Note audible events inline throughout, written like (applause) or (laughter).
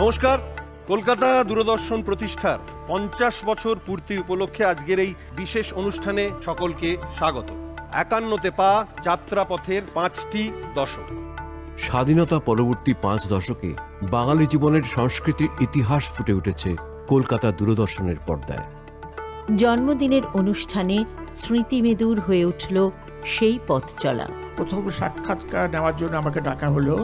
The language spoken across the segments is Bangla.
নমস্কার। কলকাতা দূরদর্শন প্রতিষ্ঠার পঞ্চাশ বছর পূর্তি উপলক্ষে আজকের এই বিশেষ অনুষ্ঠানে সকলকে স্বাগত। একান্নতে পা যাত্রাপথের পাঁচটি দশক। স্বাধীনতা পরবর্তী পাঁচ দশকে বাঙালি জীবনের সংস্কৃতির ইতিহাস ফুটে উঠেছে কলকাতা দূরদর্শনের পর্দায়। জন্মদিনের অনুষ্ঠানে স্মৃতিমেদুর হয়ে উঠল সেই পথ চলা প্রথম সাক্ষাৎকার নেওয়ার জন্য আমাকে ডাকা হলো।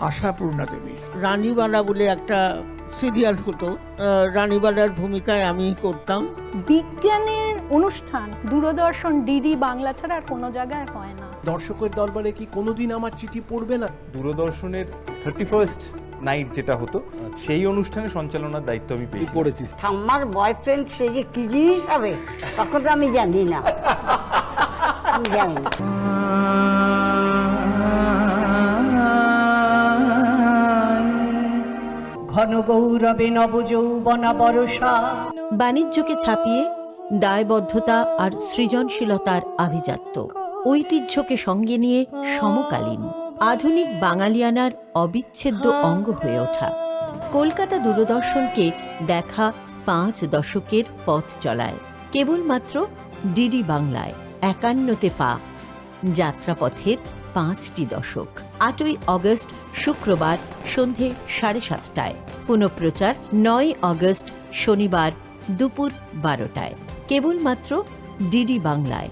আশাপূর্ণা দেবী। রানীবালা বলে একটা সিরিয়াল হতো। রানীবালার ভূমিকায় আমি করতাম। বিজ্ঞানের অনুষ্ঠান দূরদর্শন ডিডি বাংলা ছাড়া আর কোনো জায়গায় হয় না। দর্শকের দরবারে কি কোনোদিন আমার চিঠি পড়বে না? দূরদর্শনের থার্টি ফার্স্ট নাইট যেটা হতো সেই অনুষ্ঠানে সঞ্চালনার দায়িত্ব আমি পেয়েছি ঠাম্মার বয়ফ্রেন্ড সে যে কি জিনিস হবে তখন তো আমি জানি না। আমি জানি না। (laughs) ঘন গৌরবে নবযৌবনা বরষা। বাণিজ্যকে ছাপিয়ে দায়বদ্ধতা আর সৃজনশীলতার আভিজাত্য। ঐতিহ্যকে সঙ্গে নিয়ে সমকালীন, আধুনিক বাঙালিয়ানার অবিচ্ছেদ্য অঙ্গ হয়ে ওঠা। কলকাতা দূরদর্শনকে দেখা পাঁচ দশকের পথ চলায়। কেবলমাত্র ডিডি বাংলায়, একান্নতে পা যাত্রাপথের পাঁচটি দশক। আটই অগস্ট, শুক্রবার সন্ধে সাড়ে সাতটায়। পুনঃপ্রচার নয় অগস্ট, শনিবার দুপুর বারোটায়। কেবলমাত্র ডিডি বাংলায়।